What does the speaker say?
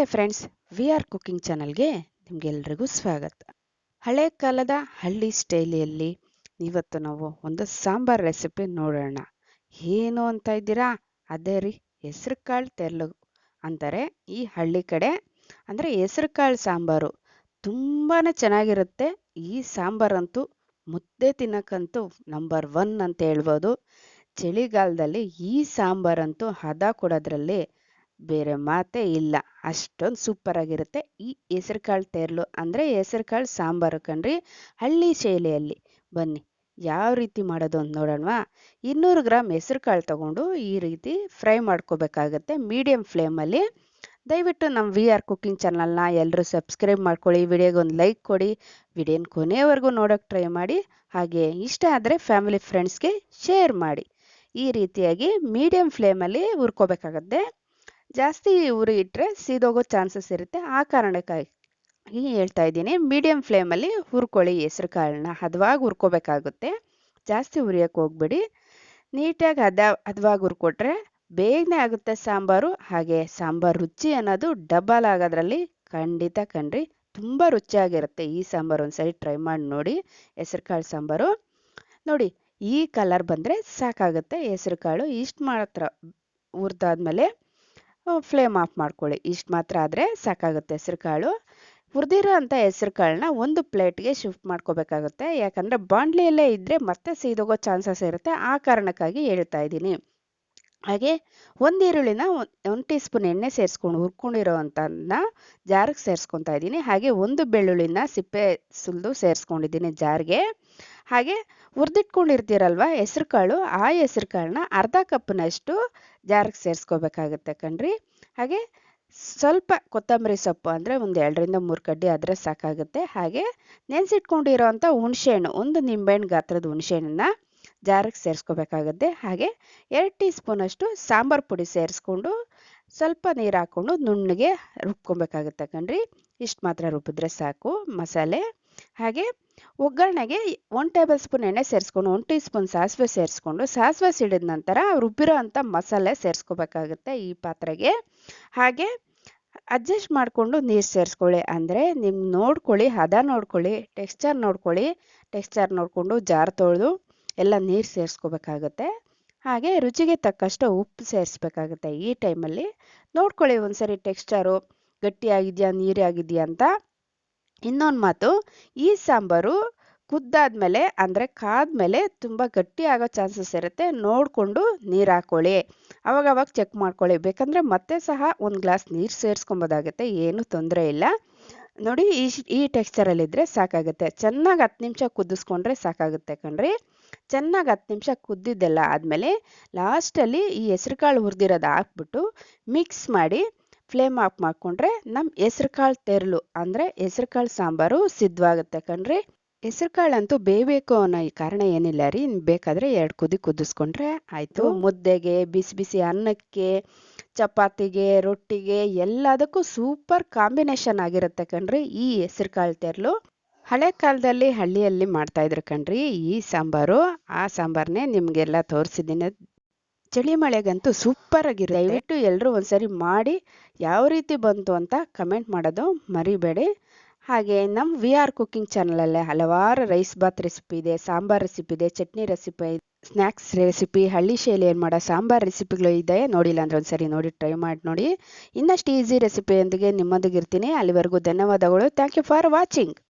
ನಮಸ್ತೆ friends, we are cooking ಚಾನಲ್ಗೆ ನಿಮಗೆಲ್ರಿಗೂ ಸ್ವಾಗತ. ಹಳೆ ಕಾಲದ ಹಳ್ಳಿ ಸ್ಟೈಲಿಯಲ್ಲಿ ಇವತ್ತು ನಾವು ಒಂದು ಸಾಂಬಾರ್ ರೆಸಿಪಿ ನೋಡೋಣ. ಏನು ಅಂತ ಇದ್ದೀರಾ? ಅದೇ ರೀ ಹೆಸರು ಕಾಳು ತೆರಳು ಅಂತಾರೆ ಈ ಹಳ್ಳಿ ಕಡೆ. ಅಂದರೆ ಹೆಸರು ಕಾಳು ಸಾಂಬಾರು ತುಂಬಾ ಚೆನ್ನಾಗಿರುತ್ತೆ. ಈ ಸಾಂಬಾರಂತೂ ಮುದ್ದೆ ತಿನ್ನಕ್ಕಂತೂ ನಂಬರ್ ಒನ್ ಅಂತ ಹೇಳ್ಬೋದು. ಚಳಿಗಾಲದಲ್ಲಿ ಈ ಸಾಂಬಾರಂತೂ ಹದ ಕೊಡೋದ್ರಲ್ಲಿ ಬೇರೆ ಮಾತೇ ಇಲ್ಲ. ಅಷ್ಟೊಂದು ಸೂಪರ್ ಆಗಿರುತ್ತೆ. ಈ ಹೆಸರುಕಾಳು ತೇರ್ಲು ಅಂದರೆ ಹೆಸರುಕಾಳು ಸಾಂಬಾರು ಕಣ್ರಿ, ಹಳ್ಳಿ ಶೈಲಿಯಲ್ಲಿ. ಬನ್ನಿ, ಯಾವ ರೀತಿ ಮಾಡೋದು ಅಂತ ನೋಡೋಣವಾ? ಇನ್ನೂರು ಗ್ರಾಮ್ ಹೆಸರುಕಾಳು ತಗೊಂಡು ಈ ರೀತಿ ಫ್ರೈ ಮಾಡ್ಕೋಬೇಕಾಗತ್ತೆ. ಮೀಡಿಯಮ್ ಫ್ಲೇಮಲ್ಲಿ. ದಯವಿಟ್ಟು ನಮ್ಮ ವಿ ಆರ್ ಕುಕಿಂಗ್ ಚಾನಲ್ನ ಎಲ್ಲರೂ ಸಬ್ಸ್ಕ್ರೈಬ್ ಮಾಡ್ಕೊಳ್ಳಿ. ವಿಡಿಯೋಗೊಂದು ಲೈಕ್ ಕೊಡಿ. ವಿಡಿಯೋನ ಕೊನೆಯವರೆಗೂ ನೋಡೋಕೆ ಟ್ರೈ ಮಾಡಿ. ಹಾಗೆ ಇಷ್ಟ ಆದರೆ ಫ್ಯಾಮಿಲಿ ಫ್ರೆಂಡ್ಸ್ಗೆ ಶೇರ್ ಮಾಡಿ. ಈ ರೀತಿಯಾಗಿ ಮೀಡಿಯಮ್ ಫ್ಲೇಮಲ್ಲಿ ಹುರ್ಕೋಬೇಕಾಗತ್ತೆ. ಜಾಸ್ತಿ ಉರಿ ಇಟ್ಟರೆ ಸೀದೋಗೋ ಚಾನ್ಸಸ್ ಇರುತ್ತೆ. ಆ ಕಾರಣಕ್ಕಾಗಿ ಹೇಳ್ತಾ ಇದ್ದೀನಿ. ಮೀಡಿಯಮ್ ಫ್ಲೇಮಲ್ಲಿ ಹುರ್ಕೊಳ್ಳಿ ಹೆಸ್ರು ಕಾಳನ್ನ. ಹದವಾಗಿ ಹುರ್ಕೋಬೇಕಾಗುತ್ತೆ. ಜಾಸ್ತಿ ಉರಿಯೋಕೆ ಹೋಗ್ಬೇಡಿ. ನೀಟಾಗಿ ಹದ, ಹದವಾಗಿ ಹುರ್ಕೊಟ್ರೆ ಬೇಗನೆ ಆಗುತ್ತೆ ಸಾಂಬಾರು. ಹಾಗೆ ಸಾಂಬಾರು ರುಚಿ ಅನ್ನೋದು ಡಬಲ್ ಆಗೋದ್ರಲ್ಲಿ ಖಂಡಿತ ಕಣ್ರಿ, ತುಂಬ ರುಚಿಯಾಗಿರುತ್ತೆ ಈ ಸಾಂಬಾರು ಒಂದ್ಸರಿ ಟ್ರೈ ಮಾಡಿ ನೋಡಿ ಹೆಸ್ರು ಕಾಳು ಸಾಂಬಾರು. ನೋಡಿ, ಈ ಕಲರ್ ಬಂದರೆ ಸಾಕಾಗುತ್ತೆ ಹೆಸರುಕಾಳು ಇಷ್ಟು ಮಾತ್ರ ಹುರಿದಾದ್ಮೇಲೆ ಫ್ಲೇಮ್ ಆಫ್ ಮಾಡ್ಕೊಳ್ಳಿ. ಇಷ್ಟು ಮಾತ್ರ ಆದರೆ ಸಾಕಾಗುತ್ತೆ ಹೆಸ್ರು ಕಾಳು ಹುರಿದಿರೋ ಅಂಥ ಹೆಸ್ರು ಕಾಳನ್ನ ಒಂದು ಪ್ಲೇಟ್ಗೆ ಶಿಫ್ಟ್ ಮಾಡ್ಕೋಬೇಕಾಗುತ್ತೆ. ಯಾಕಂದರೆ ಬಾಣಲೆಯಲ್ಲೇ ಇದ್ದರೆ ಮತ್ತೆ ಸೀದೋಗೋ ಚಾನ್ಸಸ್ ಇರುತ್ತೆ. ಆ ಕಾರಣಕ್ಕಾಗಿ ಹೇಳ್ತಾ ಇದ್ದೀನಿ. ಹಾಗೆ ಒಂದು ಈರುಳ್ಳಿನ ಒಂದು ಟೀ ಸ್ಪೂನ್ ಎಣ್ಣೆ ಸೇರಿಸ್ಕೊಂಡು ಹುರ್ಕೊಂಡಿರೋ ಅಂಥದ್ದನ್ನ ಜಾರಿಗೆ ಸೇರಿಸ್ಕೊತಾ ಇದ್ದೀನಿ. ಹಾಗೆ ಒಂದು ಬೆಳ್ಳುಳ್ಳಿನ ಸಿಪ್ಪೆ ಸುಲಿದು ಸೇರಿಸ್ಕೊಂಡಿದ್ದೀನಿ ಜಾರ್ಗೆ. ಹಾಗೆ ಹುರಿದಿಟ್ಕೊಂಡಿರ್ತೀರಲ್ವ ಹೆಸ್ರು ಕಾಳು, ಆ ಹೆಸ್ರು ಕಾಳನ್ನ ಅರ್ಧ ಕಪ್ನಷ್ಟು ಜಾರಿಗೆ ಸೇರಿಸ್ಕೋಬೇಕಾಗತ್ತೆ ಕಣ್ರಿ. ಹಾಗೆ ಸ್ವಲ್ಪ ಕೊತ್ತಂಬರಿ ಸೊಪ್ಪು ಅಂದರೆ ಒಂದು ಎರಡರಿಂದ ಮೂರು ಕಡ್ಡಿ ಆದರೆ ಸಾಕಾಗುತ್ತೆ. ಹಾಗೆ ನೆನೆಸಿಟ್ಕೊಂಡಿರೋವಂಥ ಹುಣಸೆಹಣ್ಣು, ಒಂದು ನಿಂಬೆಹಣ್ಣು ಗಾತ್ರದ ಹುಣಸೆಹಣ್ಣನ್ನ ಜಾರಿಗೆ ಸೇರಿಸ್ಕೋಬೇಕಾಗುತ್ತೆ. ಹಾಗೆ ಎರಡು ಟೀ ಸ್ಪೂನಷ್ಟು ಸಾಂಬಾರು ಪುಡಿ ಸೇರಿಸ್ಕೊಂಡು ಸ್ವಲ್ಪ ನೀರು ಹಾಕ್ಕೊಂಡು ನುಣ್ಣಗೆ ರುಬ್ಕೊಬೇಕಾಗುತ್ತೆ ಕಣ್ರಿ. ಇಷ್ಟು ಮಾತ್ರ ರುಬ್ಬಿದ್ರೆ ಸಾಕು ಮಸಾಲೆ. ಹಾಗೆ ಒಗ್ಗರಣೆಗೆ ಒನ್ ಟೇಬಲ್ ಸ್ಪೂನ್ ಎಣ್ಣೆ ಸೇರಿಸ್ಕೊಂಡು ಒಂದು ಟೀ ಸ್ಪೂನ್ ಸಾಸಿವೆ ಸೇರಿಸ್ಕೊಂಡು ಸಾಸಿವೆ ಸಿಡಿದ ನಂತರ ರುಬ್ಬಿರೋ ಅಂಥ ಮಸಾಲೆ ಸೇರಿಸ್ಕೋಬೇಕಾಗುತ್ತೆ ಈ ಪಾತ್ರೆಗೆ. ಹಾಗೆ ಅಡ್ಜಸ್ಟ್ ಮಾಡಿಕೊಂಡು ನೀರು ಸೇರಿಸ್ಕೊಳ್ಳಿ ಅಂದರೆ ನಿಮ್ಮ ನೋಡ್ಕೊಳ್ಳಿ ಹದ ನೋಡ್ಕೊಳ್ಳಿ ಟೆಕ್ಸ್ಚರ್ ನೋಡ್ಕೊಳ್ಳಿ ಟೆಕ್ಸ್ಚರ್ ನೋಡಿಕೊಂಡು ಜಾರ್ ತೊಳೆದು ಎಲ್ಲ ನೀರು ಸೇರಿಸ್ಕೋಬೇಕಾಗತ್ತೆ. ಹಾಗೆ ರುಚಿಗೆ ತಕ್ಕಷ್ಟು ಉಪ್ಪು ಸೇರಿಸ್ಬೇಕಾಗುತ್ತೆ ಈ ಟೈಮಲ್ಲಿ. ನೋಡ್ಕೊಳ್ಳಿ ಒಂದ್ಸರಿ ಟೆಕ್ಸ್ಚರು ಗಟ್ಟಿಯಾಗಿದೆಯಾ, ನೀರಾಗಿದೆಯಾ ಅಂತ. ಇನ್ನೊಂದು ಮಾತು, ಈ ಸಾಂಬಾರು ಕುದ್ದಾದ್ಮೇಲೆ, ಅಂದರೆ ಕಾದ್ಮೇಲೆ ತುಂಬ ಗಟ್ಟಿ ಆಗೋ ಚಾನ್ಸಸ್ ಇರುತ್ತೆ. ನೋಡಿಕೊಂಡು ನೀರು ಹಾಕ್ಕೊಳ್ಳಿ ಅವಾಗ ಅವಾಗ ಚೆಕ್ ಮಾಡ್ಕೊಳ್ಳಿ. ಬೇಕಂದರೆ ಮತ್ತೆ ಸಹ ಒಂದು ಗ್ಲಾಸ್ ನೀರು ಸೇರಿಸ್ಕೊಬೋದಾಗುತ್ತೆ. ಏನೂ ತೊಂದರೆ ಇಲ್ಲ. ನೋಡಿ ಈ ಈ ಟೆಕ್ಸ್ಚರಲ್ಲಿದ್ದರೆ ಸಾಕಾಗುತ್ತೆ. ಚೆನ್ನಾಗಿ ಹತ್ತು ನಿಮಿಷ ಕುದಿಸ್ಕೊಂಡ್ರೆ ಸಾಕಾಗುತ್ತೆ ಕಣ್ರಿ. ಚೆನ್ನಾಗಿ ಹತ್ತು ನಿಮಿಷ ಕುದ್ದಿದ್ದೆಲ್ಲ ಆದಮೇಲೆ ಲಾಸ್ಟಲ್ಲಿ ಈ ಹೆಸ್ರು ಕಾಳು ಹುರಿದಿರೋದು ಹಾಕ್ಬಿಟ್ಟು ಮಿಕ್ಸ್ ಮಾಡಿ ಫ್ಲೇಮ್ ಆಫ್ ಮಾಡಿಕೊಂಡ್ರೆ ನಮ್ಮ ಹೆಸ್ರು ಕಾಳು ತೆರಳು ಅಂದರೆ ಹೆಸ್ರುಕಾಳು ಸಾಂಬಾರು ಸಿದ್ಧವಾಗುತ್ತೆ ಕಣ್ರಿ. ಹೆಸ್ರು ಅಂತೂ ಬೇಯಬೇಕು ಅನ್ನೋ ಈ ಕಾರಣ ಏನಿಲ್ಲ ರೀ. ಬೇಕಾದರೆ ಎರಡು ಕುದಿ ಕುದಿಸ್ಕೊಂಡ್ರೆ ಆಯಿತು. ಮುದ್ದೆಗೆ ಬಿಸಿ ಬಿಸಿ ಅನ್ನಕ್ಕೆ ಚಪಾತಿಗೆ ರೊಟ್ಟಿಗೆ ಎಲ್ಲದಕ್ಕೂ ಸೂಪರ್ ಕಾಂಬಿನೇಷನ್ ಆಗಿರುತ್ತೆ ಕಣ್ರಿ ಈ ಹೆಸರುಕಾಳು ತೆರಳು ಹಳೆ ಕಾಲದಲ್ಲಿ ಹಳ್ಳಿಯಲ್ಲಿ ಮಾಡ್ತಾ ಇದ್ರು ಕಣ್ರಿ, ಈ ಸಾಂಬಾರು, ಆ ಸಾಂಬಾರನ್ನೇ ನಿಮಗೆಲ್ಲ ತೋರಿಸಿದ್ದೀನಿ. ಚಳಿ ಮಳೆಗಂತೂ ಸೂಪರ್ ಆಗಿರುತ್ತೆ. ದಯವಿಟ್ಟು ಎಲ್ಲರೂ ಒಂದ್ಸರಿ ಮಾಡಿ ಯಾವ ರೀತಿ ಬಂತು ಅಂತ ಕಮೆಂಟ್ ಮಾಡೋದು ಮರಿಬೇಡಿ. ಹಾಗೆ ನಮ್ಮ ವಿ ಆರ್ ಕುಕಿಂಗ್ ಚಾನಲಲ್ಲೇ ಹಲವಾರು ರೈಸ್ ಬಾತ್ ರೆಸಿಪಿ ಇದೆ, ಸಾಂಬಾರ್ ರೆಸಿಪಿ ಇದೆ, ಚಟ್ನಿ ರೆಸಿಪಿ ಸ್ನ್ಯಾಕ್ಸ್ ರೆಸಿಪಿ ಹಳ್ಳಿ ಶೈಲಿಯಲ್ಲಿ ಮಾಡೋ ಸಾಂಬಾರ್ ರೆಸಿಪಿಗಳು ಇದೆ. ನೋಡಿಲ್ಲ ಅಂದ್ರೆ ಒಂದ್ಸರಿ ನೋಡಿ ಟ್ರೈ ಮಾಡಿ ನೋಡಿ. ಇನ್ನಷ್ಟು ಈಸಿ ರೆಸಿಪಿಯೊಂದಿಗೆ ನಿಮ್ಮೊಂದಿಗೆ ಇರ್ತೀನಿ ಅಲ್ಲಿವರೆಗೂ ಧನ್ಯವಾದಗಳು. Thank you for watching